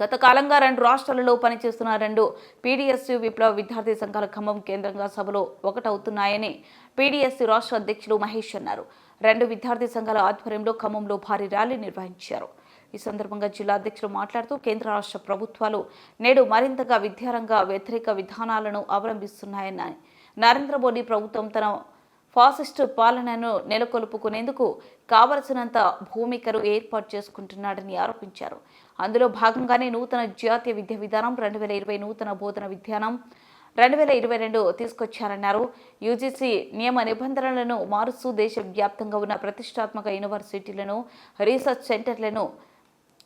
గత కాలంగా రెండు రాష్ట్రాలలో పనిచేస్తున్న రెండు పీడీఎస్యు విప్లవ విద్యార్థి సంఘాల ఖమ్మం కేంద్రంగా సభలో ఒకటవుతున్నాయని పీడీఎస్యు రాష్ట్ర అధ్యక్షులు మహేష్ అన్నారు. రెండు విద్యార్థి సంఘాల ఆధ్వర్యంలో ఖమ్మంలో భారీ ర్యాలీ నిర్వహించారు. ఈ సందర్భంగా జిల్లా అధ్యక్షులు మాట్లాడుతూ కేంద్ర రాష్ట్ర ప్రభుత్వాలు నేడు మరింతగా విద్యారంగ వ్యతిరేక విధానాలను అవలంబిస్తున్నాయని నరేంద్ర మోడీ ప్రభుత్వం తన ఫాసిస్టు పాలనను నెలకొల్పుకునేందుకు కావలసినంత భూమికను ఏర్పాటు చేసుకుంటున్నాడని ఆరోపించారు. అందులో భాగంగానే నూతన జాతీయ విద్యా విధానం రెండు వేల ఇరవై నూతన బోధన విధానం రెండు వేల ఇరవై రెండు తీసుకొచ్చారన్నారు. యూజీసీ నియమ నిబంధనలను మారుస్తూ దేశవ్యాప్తంగా ఉన్న ప్రతిష్టాత్మక యూనివర్సిటీలను రీసెర్చ్ సెంటర్లను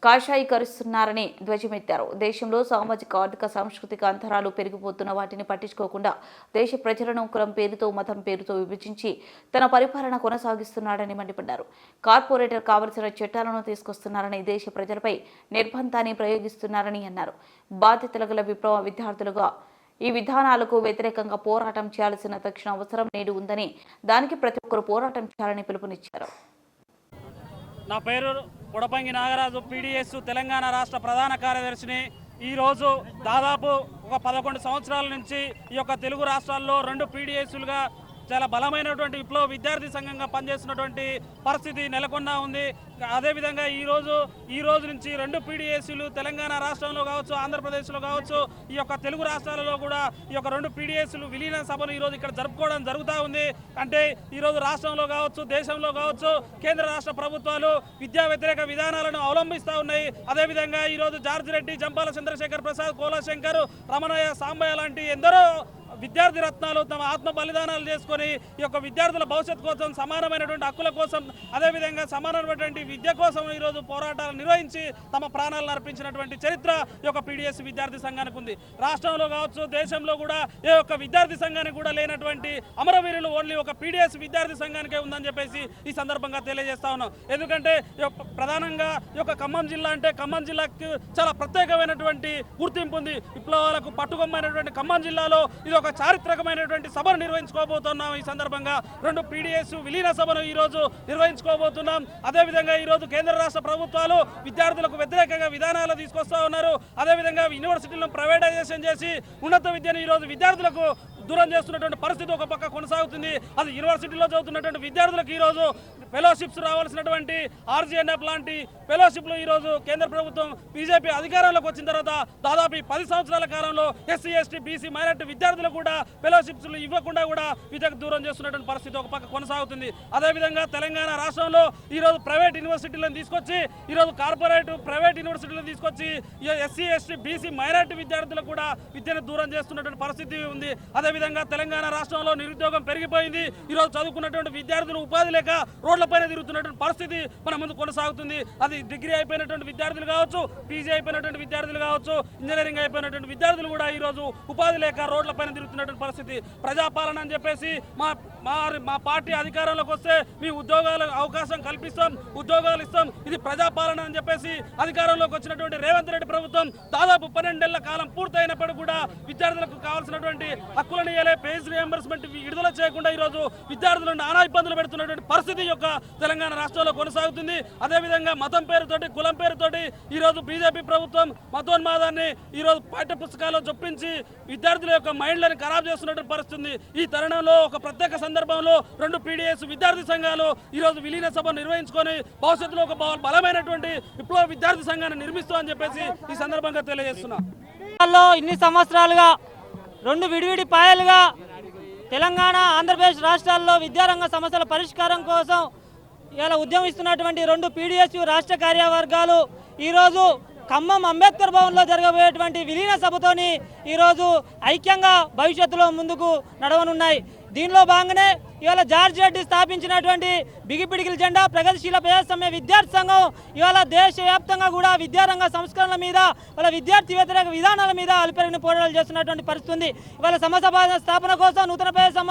కాషాయీకరిస్తున్నారని ధ్వజమెత్తారు. దేశంలో సామాజిక ఆర్థిక సాంస్కృతిక అంతరాలు పెరిగిపోతున్న వాటిని పట్టించుకోకుండా దేశ ప్రజలను కులం పేరుతో మతం పేరుతో విభజించి తన పరిపాలన కొనసాగిస్తున్నాడని మండిపడ్డారు. కార్పొరేటర్ కావలసిన చట్టాలను తీసుకొస్తున్నారని దేశ ప్రజలపై నిర్బంధాన్ని ప్రయోగిస్తున్నారని అన్నారు. బాధ్యతలు గల విప్లవ విద్యార్థులుగా ఈ విధానాలకు వ్యతిరేకంగా పోరాటం చేయాల్సిన తక్షణ అవసరం నేడు ఉందని దానికి ప్రతి ఒక్కరు పోరాటం చేయాలని పిలుపునిచ్చారు. నా పేరు ఉడపంగి నాగరాజు పీడిఎస్ తెలంగాణ రాష్ట్ర ప్రధాన కార్యదర్శిని. ఈరోజు దాదాపు ఒక పదకొండు సంవత్సరాల నుంచి ఈ యొక్క తెలుగు రాష్ట్రాల్లో రెండు పీడిఎస్లుగా చాలా బలమైనటువంటి విప్లవ విద్యార్థి సంఘంగా పనిచేస్తున్నటువంటి పరిస్థితి నెలకొన్న ఉంది. అదేవిధంగా ఈరోజు ఈ రోజు నుంచి రెండు పీడిఎస్సీలు తెలంగాణ రాష్ట్రంలో కావచ్చు ఆంధ్రప్రదేశ్లో కావచ్చు ఈ యొక్క తెలుగు రాష్ట్రాలలో కూడా ఈ యొక్క రెండు పీడిఎస్లు విలీన సభను ఈరోజు ఇక్కడ జరుపుకోవడం జరుగుతూ ఉంది. అంటే ఈరోజు రాష్ట్రంలో కావచ్చు దేశంలో కావచ్చు కేంద్ర రాష్ట్ర ప్రభుత్వాలు విద్యా వ్యతిరేక విధానాలను అవలంబిస్తూ ఉన్నాయి. అదేవిధంగా ఈరోజు జార్జ్ రెడ్డి జంపాల చంద్రశేఖర్ ప్రసాద్ కోలాశంకర్ రమణయ్య సాంబయ్య లాంటి ఎందరో విద్యార్థి రత్నాలు తమ ఆత్మ బలిదానాలు చేసుకొని ఈ యొక్క విద్యార్థుల భవిష్యత్తు కోసం సమానమైనటువంటి హక్కుల కోసం అదేవిధంగా సమానమైనటువంటి విద్య కోసం ఈరోజు పోరాటాలు నిర్వహించి తమ ప్రాణాలను అర్పించినటువంటి చరిత్ర ఈ యొక్క పీడిఎస్ విద్యార్థి సంఘానికి ఉంది. రాష్ట్రంలో కావచ్చు దేశంలో కూడా ఏ యొక్క విద్యార్థి సంఘానికి కూడా లేనటువంటి అమరవీరులు ఓన్లీ ఒక పీడిఎస్ విద్యార్థి సంఘానికే ఉందని చెప్పేసి ఈ సందర్భంగా తెలియజేస్తా ఉన్నాం. ఎందుకంటే యొక్క ప్రధానంగా ఈ యొక్క ఖమ్మం జిల్లా అంటే ఖమ్మం జిల్లాకు చాలా ప్రత్యేకమైనటువంటి గుర్తింపు ఉంది. విప్లవాలకు పట్టుకొమ్మైనటువంటి ఖమ్మం జిల్లాలో ఇది ఒక చారిత్రకమైనటువంటి సభను నిర్వహించుకోబోతున్నాం ఈ సందర్భంగా. రెండు పీడిఎస్ విలీన సభను ఈ రోజు నిర్వహించుకోబోతున్నాం. అదేవిధంగా ఈ రోజు కేంద్ర రాష్ట్ర ప్రభుత్వాలు విద్యార్థులకు వ్యతిరేకంగా విధానాలు తీసుకొస్తా ఉన్నారు. అదేవిధంగా యూనివర్సిటీలను ప్రైవేటైజేషన్ చేసి ఉన్నత విద్యను ఈ రోజు విద్యార్థులకు దూరం చేస్తున్నటువంటి పరిస్థితి ఒక పక్క కొనసాగుతుంది. అది యూనివర్సిటీలో చదువుతున్నటువంటి విద్యార్థులకు ఈరోజు ఫెలోషిప్స్ రావాల్సినటువంటి ఆర్జీఎన్ఎఫ్ లాంటి ఫెలోషిప్లు ఈరోజు కేంద్ర ప్రభుత్వం బీజేపీ అధికారంలోకి వచ్చిన తర్వాత దాదాపు పది సంవత్సరాల కాలంలో ఎస్సీ ఎస్టీ బీసీ మైనార్టీ విద్యార్థులకు కూడా ఫెలోషిప్స్లు ఇవ్వకుండా కూడా విద్యకు దూరం చేస్తున్నటువంటి పరిస్థితి ఒక పక్క కొనసాగుతుంది. అదేవిధంగా తెలంగాణ రాష్ట్రంలో ఈరోజు ప్రైవేట్ యూనివర్సిటీలను తీసుకొచ్చి ఈరోజు కార్పొరేట్ ప్రైవేట్ యూనివర్సిటీలను తీసుకొచ్చి ఎస్సీ ఎస్టీ బీసీ మైనార్టీ విద్యార్థులకు కూడా విద్యను దూరం చేస్తున్నటువంటి పరిస్థితి ఉంది. అదేవిధంగా తెలంగాణ రాష్ట్రంలో నిరుద్యోగం పెరిగిపోయింది. ఈరోజు చదువుకున్నటువంటి విద్యార్థులు ఉపాధి లేక రోడ్లపైన తిరుగుతున్నటువంటి పరిస్థితి మన ముందు కొనసాగుతుంది. అది డిగ్రీ అయిపోయినటువంటి విద్యార్థులు కావచ్చు పీజీ అయిపోయినటువంటి విద్యార్థులు కావచ్చు ఇంజనీరింగ్ అయిపోయినటువంటి విద్యార్థులు కూడా ఈరోజు ఉపాధి లేక రోడ్లపైన తిరుగుతున్నటువంటి పరిస్థితి. ప్రజాపాలన అని చెప్పేసి మా మా మా పార్టీ అధికారంలోకి వస్తే మీ ఉద్యోగాల అవకాశం కల్పిస్తాం ఉద్యోగాలు ఇస్తాం. ఇది ప్రజాపాలన అని చెప్పేసి అధికారంలోకి వచ్చినటువంటి రేవంత్ రెడ్డి ప్రభుత్వం దాదాపు పన్నెండేళ్ళ కాలం పూర్తయినప్పుడు కూడా విద్యార్థులకు కావాల్సినటువంటి హక్కులను ఇయ్యలే పేజ్ రియంబర్స్మెంట్ విడుదల చేయకుండా ఈరోజు విద్యార్థులను నానా ఇబ్బందులు పెడుతున్నటువంటి పరిస్థితి యొక్క తెలంగాణ రాష్ట్రంలో కొనసాగుతుంది. అదేవిధంగా మతం పేరుతోటి కులం పేరుతోటి ఈరోజు బీజేపీ ప్రభుత్వం మతోన్మాదాన్ని ఈరోజు పాఠ్య పుస్తకాల్లో చొప్పించి విద్యార్థుల యొక్క మైండ్లను ఖరాబ్ చేస్తున్నటువంటి పరిస్థితి ఈ తరుణంలో ఒక ప్రత్యేక సందర్భంలో రెండు పీడిఎస్ విద్యార్థి సంఘాలు ఈరోజు విలీన సభ నిర్వహించుకొని భవిష్యత్తులో ఒక బలమైనటువంటి విప్లవ విద్యార్థి సంఘాన్ని నిర్మిస్తామని చెప్పేసి ఈ సందర్భంగా తెలియజేస్తున్నాం. ఇన్ని సంవత్సరాలుగా రెండు విడివిడి పాయలుగా తెలంగాణ ఆంధ్రప్రదేశ్ రాష్ట్రాల్లో విద్యారంగ సమస్యల పరిష్కారం కోసం ఇలా ఉద్యమిస్తున్నటువంటి రెండు పీడిఎస్యు రాష్ట్ర కార్యవర్గాలు ఈరోజు ఖమ్మం అంబేద్కర్ భవన్లో జరగబోయేటువంటి విలీన సభతోని ఈరోజు ఐక్యంగా భవిష్యత్తులో ముందుకు నడవనున్నాయి. దీనిలో భాగంగానే ఇవాళ జార్జ్ రెడ్డి స్థాపించినటువంటి బిగిపిడిగిల జెండా ప్రగతిశీల ప్రజాస్వామ్య విద్యార్థి సంఘం ఇవాళ దేశవ్యాప్తంగా కూడా విద్యారంగ సంస్కరణల మీద వాళ్ళ విద్యార్థి వ్యతిరేక విధానాల మీద అలిపెరిగిన పోరాటాలు చేస్తున్నటువంటి పరిస్థితి ఉంది. ఇవాళ సమసభ స్థాపన కోసం నూతన ప్రజాసమ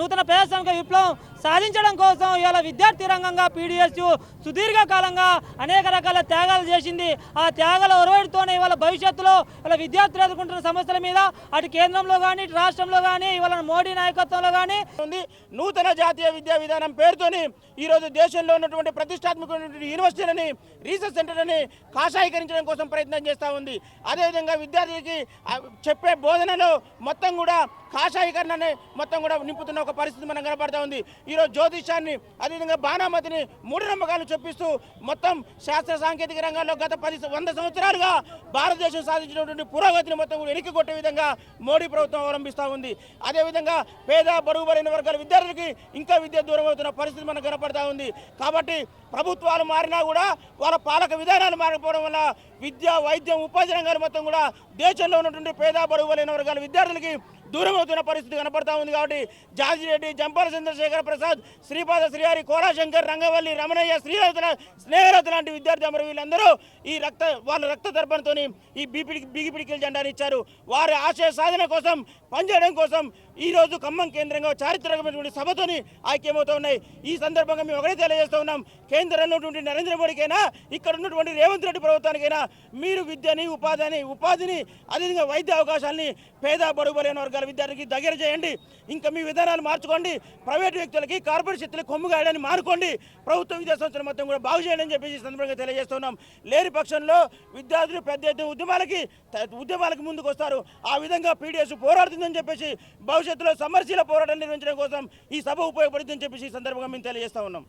నూతన ప్రజాస్వామిక విప్లవం సాధించడం కోసం ఇవాళ విద్యార్థి రంగంగా పీడిఎస్ సుదీర్ఘకాలంగా అనేక రకాల త్యాగాలు చేసింది. ఆ త్యాగాల ఒరవడితోనే ఇవాళ భవిష్యత్తులో వాళ్ళ విద్యార్థులు ఎదుర్కొంటున్న సమస్యల మీద అటు కేంద్రంలో కానీ రాష్ట్రంలో కానీ ఇవాళ మోడీ నాయకత్వంలో కానీ ఉంది. నూతన జాతీయ విద్యా విధానం పేరుతోని ఈరోజు దేశంలో ఉన్నటువంటి ప్రతిష్టాత్మకమైనటువంటి యూనివర్సిటీలని రీసెర్చ్ సెంటర్లని కాషాయీకరించడం కోసం ప్రయత్నం చేస్తూ ఉంది. అదేవిధంగా విద్యార్థికి చెప్పే బోధనలో మొత్తం కూడా కాషాయీకరణని మొత్తం కూడా నింపుతున్న ఒక పరిస్థితి మనం కనబడతా ఉంది. ఈరోజు జ్యోతిషాన్ని అదేవిధంగా బాణామతిని మూఢనమ్మకాలు చొప్పిస్తూ మొత్తం శాస్త్ర సాంకేతిక రంగంలో గత పది వంద సంవత్సరాలుగా భారతదేశం సాధించినటువంటి పురోగతిని మొత్తం కూడా కొట్టే విధంగా మోడీ ప్రభుత్వం అవలంబిస్తూ ఉంది. అదేవిధంగా పేద బడుగు బలైన వర్గాల విద్యార్థులకి ఇంకా విద్య దూరం అవుతున్న పరిస్థితి మనకు కనపడతా ఉంది. కాబట్టి ప్రభుత్వాలు మారినా కూడా వాళ్ళ పాలక విధానాలు మారిపోవడం వల్ల విద్య వైద్యం ఉపాధి రంగాలు మొత్తం కూడా దేశంలో ఉన్నటువంటి పేద బడుగు బలైన వర్గాల విద్యార్థులకి దూరం అవుతున్న పరిస్థితి కనపడతా ఉంది కాబట్టి జాజిరెడ్డి జంపాల చంద్రశేఖర ప్రసాద్ శ్రీపాద శ్రీహరి కోరాశంకర్ రంగవల్లి రమణయ్య శ్రీరథ స్నేహరథ లాంటి విద్యార్థి అమరు వీళ్ళందరూ ఈ రక్త వాళ్ళ రక్త తర్పణతో ఈ బీపీ బిగిపిడికిల జెండాని ఇచ్చారు. వారి ఆశయ సాధన కోసం పనిచేయడం కోసం ఈ రోజు ఖమ్మం కేంద్రంగా చారిత్రకమైనటువంటి సభతోని ఐక్యమవుతూ ఉన్నాయి. ఈ సందర్భంగా మేము ఒకటే తెలియజేస్తూ ఉన్నాం. కేంద్రంలో ఉన్నటువంటి నరేంద్ర మోడీకైనా ఇక్కడ ఉన్నటువంటి రేవంత్ రెడ్డి ప్రభుత్వానికైనా మీరు విద్యని ఉపాధిని ఉపాధిని అదేవిధంగా వైద్య అవకాశాలని పేద బడుగు బలైన వర్గాల విద్యార్థికి దగ్గర చేయండి. ఇంకా మీ విధానాలు మార్చుకోండి. ప్రైవేట్ వ్యక్తులకి కార్పొరేట్ శక్తులకి కొమ్ము గాయడాన్ని మానుకోండి. ప్రభుత్వ విద్యా సంస్థలు మొత్తం కూడా బాగు చేయండి అని చెప్పేసి సందర్భంగా తెలియజేస్తున్నాం. లేని పక్షంలో విద్యార్థులు పెద్ద ఎత్తున ఉద్యమాలకి ఉద్యమాలకు ముందుకు వస్తారు. ఆ విధంగా పీడిఎస్ పోరాడుతుందని చెప్పేసి భవిష్యత్తులో సమరశీల పోరాటం నిర్వహించడం కోసం ఈ సభ ఉపయోగపడుతుందని చెప్పేసి ఈ సందర్భంగా మేము తెలియజేస్తా ఉన్నాం.